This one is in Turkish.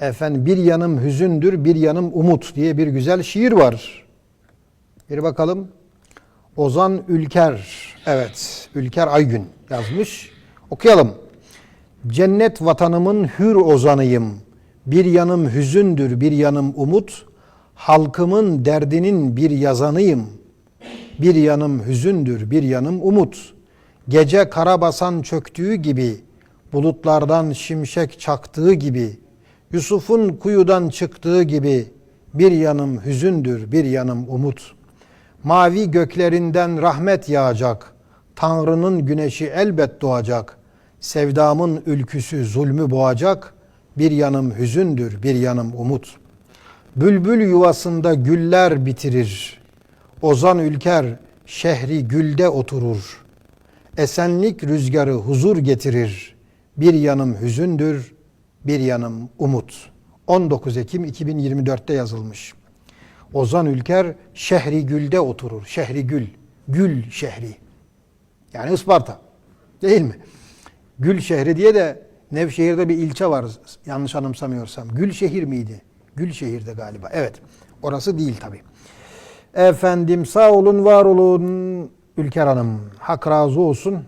Efendim bir yanım hüzündür, bir yanım umut diye bir güzel şiir var. Bir bakalım. Ozan Ülker, evet Ülker Aygün yazmış. Okuyalım. Cennet vatanımın hür ozanıyım. Bir yanım hüzündür, bir yanım umut. Halkımın derdinin bir yazanıyım. Bir yanım hüzündür, bir yanım umut. Gece karabasan çöktüğü gibi, bulutlardan şimşek çaktığı gibi, Yusuf'un kuyudan çıktığı gibi, bir yanım hüzündür, bir yanım umut. Mavi göklerinden rahmet yağacak, Tanrı'nın güneşi elbet doğacak, sevdamın ülküsü zulmü boğacak, bir yanım hüzündür, bir yanım umut. Bülbül yuvasında güller bitirir, Ozan ülker şehri gülde oturur. Esenlik rüzgarı huzur getirir. Bir yanım hüzündür, bir yanım umut. 19 Ekim 2024'te yazılmış. Ozan Ülker şehri gülde oturur. Şehri gül. Gül şehri. Yani Isparta. Değil mi? Gül şehri diye de Nevşehir'de bir ilçe var yanlış anımsamıyorsam. Gülşehir miydi? Gülşehir'de galiba. Evet. Orası değil tabii. Efendim sağ olun var olun Ülker Hanım. Hak razı olsun.